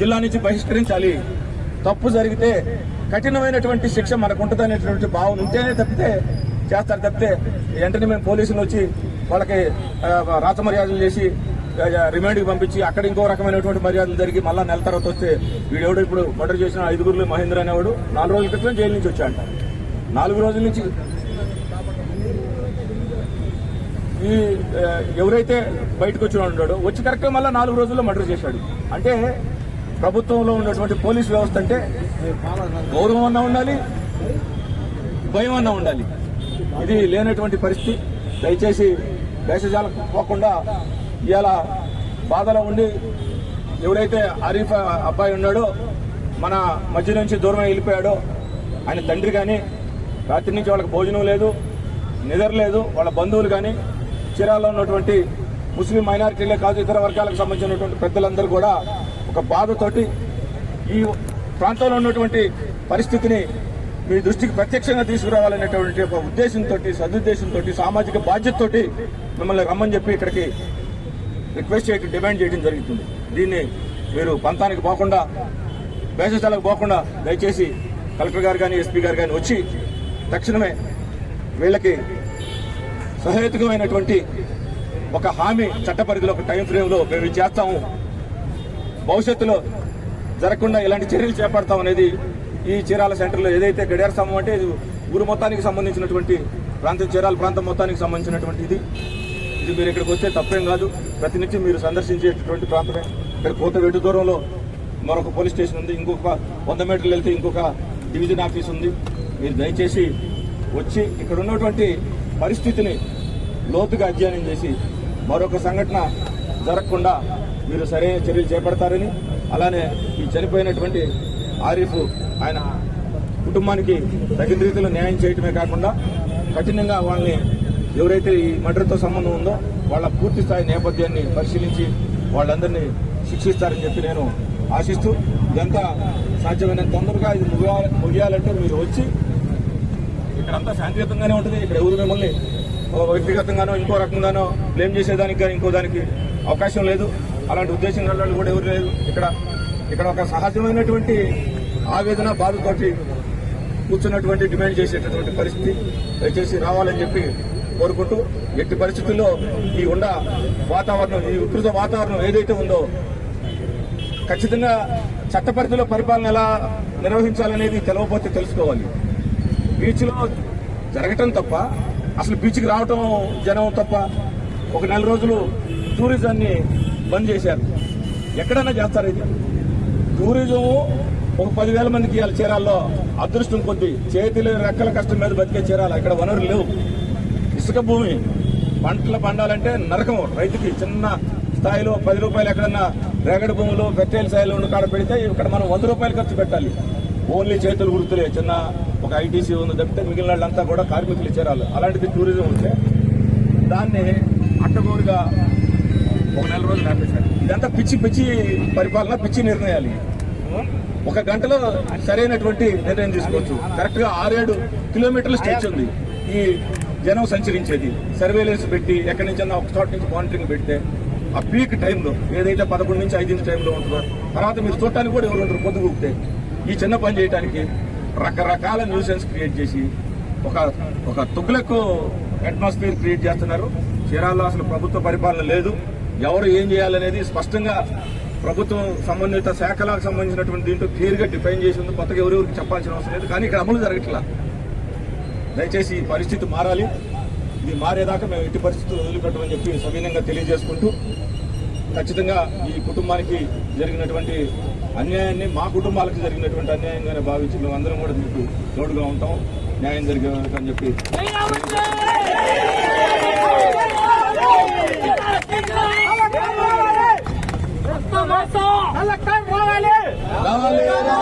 జిల్లా నుంచి బహిష్కరించాలి. తప్పు జరిగితే కఠినమైనటువంటి శిక్ష మనకు ఉంటుందనేటువంటి భావన ఉంటేనే తప్పితే చేస్తారు తప్పితే వెంటనే మేము పోలీసులు వచ్చి వాళ్ళకి ఆ, రాచమర్యాదలు చేసి రిమాండ్కి పంపించి అక్కడ ఇంకో రకమైనటువంటి మర్యాదలు జరిగి మళ్ళీ నెల తర్వాత వస్తే వీడెవడు ఇప్పుడు మర్డర్ చేసిన ఐదుగురులు మహేంద్ర అనేవాడు నాలుగు రోజుల క్రితం జైలు నుంచి వచ్చాడంట. నాలుగు రోజుల నుంచి ఈ ఎవరైతే బయటకు వచ్చి ఉన్నాడో వచ్చి కరెక్ట్గా మళ్ళీ నాలుగు రోజుల్లో మర్డర్ చేశాడు. అంటే ప్రభుత్వంలో ఉన్నటువంటి పోలీస్ వ్యవస్థ అంటే గౌరవం అన్నా ఉండాలి భయం అన్నా ఉండాలి. ఇది లేనటువంటి పరిస్థితి. దయచేసి దేశజాలకు పోకుండా ఇవాళ బాధలో ఉండి ఎవరైతే ఆరిఫ్ అబ్బాయి ఉన్నాడో మన మధ్య నుంచి దూరం వెళ్ళిపోయాడో ఆయన తండ్రి కానీ రాత్రి నుంచి వాళ్ళకి భోజనం లేదు నిద్ర లేదు వాళ్ళ బంధువులు కానీ చీరాల్లో ఉన్నటువంటి ముస్లిం మైనారిటీలే కాదు ఇతర వర్గాలకు సంబంధించినటువంటి పెద్దలందరూ కూడా ఒక బాధతోటి ఈ ప్రాంతంలో ఉన్నటువంటి పరిస్థితిని మీ దృష్టికి ప్రత్యక్షంగా తీసుకురావాలనేటువంటి ఒక ఉద్దేశంతో సదుద్దేశంతో సామాజిక బాధ్యతతోటి మిమ్మల్ని రమ్మని చెప్పి ఇక్కడికి రిక్వెస్ట్ చేయడం డిమాండ్ చేయడం జరుగుతుంది. దీన్ని మీరు పంతానికి పోకుండా బేసస్థాలకు పోకుండా దయచేసి కలెక్టర్ గారు కానీ ఎస్పీ గారు కానీ వచ్చి తక్షణమే వీళ్ళకి సహేతుకమైనటువంటి ఒక హామీ చట్ట పరిధిలో ఒక టైం ఫ్రేమ్లో మేము చేస్తాము. భవిష్యత్తులో జరగకుండా ఇలాంటి చర్యలు చేపడతాం అనేది ఈ చీరాల సెంటర్లో ఏదైతే గడియార స్తంభం అంటే ఇది ఊరు మొత్తానికి సంబంధించినటువంటి ప్రాంతం చీరాల ప్రాంతం మొత్తానికి సంబంధించినటువంటి ఇది. ఇది మీరు ఇక్కడికి వస్తే తప్పేం కాదు. ప్రతినిత్యం మీరు సందర్శించేటటువంటి ప్రాంతమే. ఇక్కడ కోత దూరంలో మరొక పోలీస్ స్టేషన్ ఉంది. ఇంకొక వంద మీటర్లు వెళ్తే ఇంకొక డివిజన్ ఆఫీస్ ఉంది. మీరు దయచేసి వచ్చి ఇక్కడ ఉన్నటువంటి పరిస్థితిని లోతుగా అధ్యయనం చేసి మరొక సంఘటన జరగకుండా మీరు సరైన చర్యలు చేపడతారని అలానే ఈ చనిపోయినటువంటి ఆరిఫ్ ఆయన కుటుంబానికి తగిన రీతిలో న్యాయం చేయటమే కాకుండా కఠినంగా వాళ్ళని ఎవరైతే ఈ మర్డర్తో సంబంధం ఉందో వాళ్ళ పూర్తి స్థాయి నేపథ్యాన్ని పరిశీలించి వాళ్ళందరినీ శిక్షిస్తారని చెప్పి నేను ఆశిస్తూ ఇదంతా సాధ్యమైన తొందరగా ఇది ముగియాల ముగియాలంటే మీరు వచ్చి ఇక్కడంతా శాంతియుతంగానే ఉంటుంది. ఇక్కడ ఎవరు మిమ్మల్ని వ్యక్తిగతంగానో ఇంకో రకంగానో బ్లేమ్ చేసేదానికి కానీ ఇంకో దానికి అవకాశం లేదు. అలాంటి ఉద్దేశం కలవాళ్ళు కూడా ఎవరు లేదు ఇక్కడ ఇక్కడ ఒక సహజమైనటువంటి ఆవేదన బాధతోటి కూర్చున్నటువంటి డిమాండ్ చేసేటటువంటి పరిస్థితి దయచేసి రావాలని చెప్పి కోరుకుంటూ ఎట్టి పరిస్థితుల్లో ఈ ఉండ వాతావరణం ఈ ఉకృత వాతావరణం ఏదైతే ఉందో ఖచ్చితంగా చట్టపరిధిలో పరిపాలన ఎలా నిర్వహించాలనేది తెలవపోతే తెలుసుకోవాలి. బీచ్లో జరగటం తప్ప అసలు బీచ్కి రావటం జనం తప్ప ఒక నెల రోజులు టూరిజాన్ని బంద్ చేశారు. ఎక్కడైనా చేస్తారు ఇది? టూరిజం ఒక పదివేల మందికి ఇవాళ చీరాల్లో అదృష్టం కొద్ది చేతిలో రెక్కల కష్టం మీద బతికే చీరాలు ఇక్కడ వనరులు లేవు. ఇసుక భూమి పంటలు పండాలంటే నరకం రైతుకి చిన్న స్థాయిలో పది రూపాయలు ఎక్కడన్నా రేగడి భూములు ఫెర్టైల్ స్థాయిలో ఉన్న కాడ పెడితే ఇక్కడ మనం వంద రూపాయలు ఖర్చు పెట్టాలి. ఓన్లీ చేతులు గుర్తులే. చిన్న ఒక ఐటీసీ ఉంది తప్పితే మిగిలిన వాళ్ళంతా కూడా కార్మికులు చేరాలి. అలాంటిది టూరిజం ఉంటే దాన్ని అడ్డగోలుగా ఒక నెల రోజులు ఆపేశారు ఇదంతా పిచ్చి పిచ్చి పరిపాలన పిచ్చి నిర్ణయాలు ఒక గంటలో సరైనటువంటి నిర్ణయం తీసుకోవచ్చు. కరెక్ట్గా ఆరేడు కిలోమీటర్ల స్ట్రెచ్ ఉంది. ఈ జనం సంచరించేది. సర్వేలెన్స్ పెట్టి ఎక్కడి నుంచి ఒక చోట నుంచి మానిటరింగ్ పెడితే ఆ పీక్ టైంలో ఏదైతే పదకొండు నుంచి ఐదింటి టైంలో ఉంటుందో తర్వాత మీరు చూడటానికి కూడా ఎవరు ఉంటారు పొద్దు ఈ చిన్న పని చేయడానికి రకరకాల న్యూసెన్స్ క్రియేట్ చేసి ఒక ఒక తుగ్లకు అట్మాస్ఫియర్ క్రియేట్ చేస్తున్నారు. చీరాల్లో అసలు ప్రభుత్వ పరిపాలన లేదు. ఎవరు ఏం చేయాలనేది స్పష్టంగా ప్రభుత్వం సంబంధిత శాఖలకు సంబంధించినటువంటి దీంట్లో క్లియర్గా డిఫైన్ చేసి ఉంది. కొత్తగా ఎవరెవరికి చెప్పాల్సిన అవసరం లేదు. కానీ ఇక్కడ అమలు జరగట్లా. దయచేసి ఈ పరిస్థితి మారాలి. ఇది మారేదాకా మేము ఎట్టి పరిస్థితులు వదిలిపెట్టమని చెప్పి సవినయంగా తెలియజేసుకుంటూ ఖచ్చితంగా ఈ కుటుంబానికి జరిగినటువంటి అన్యాయాన్ని మా కుటుంబాలకు జరిగినటువంటి అన్యాయంగానే భావించి మేము అందరం కూడా మీకు తోడుగా ఉంటాం. న్యాయం జరిగే అని చెప్పి Valeu!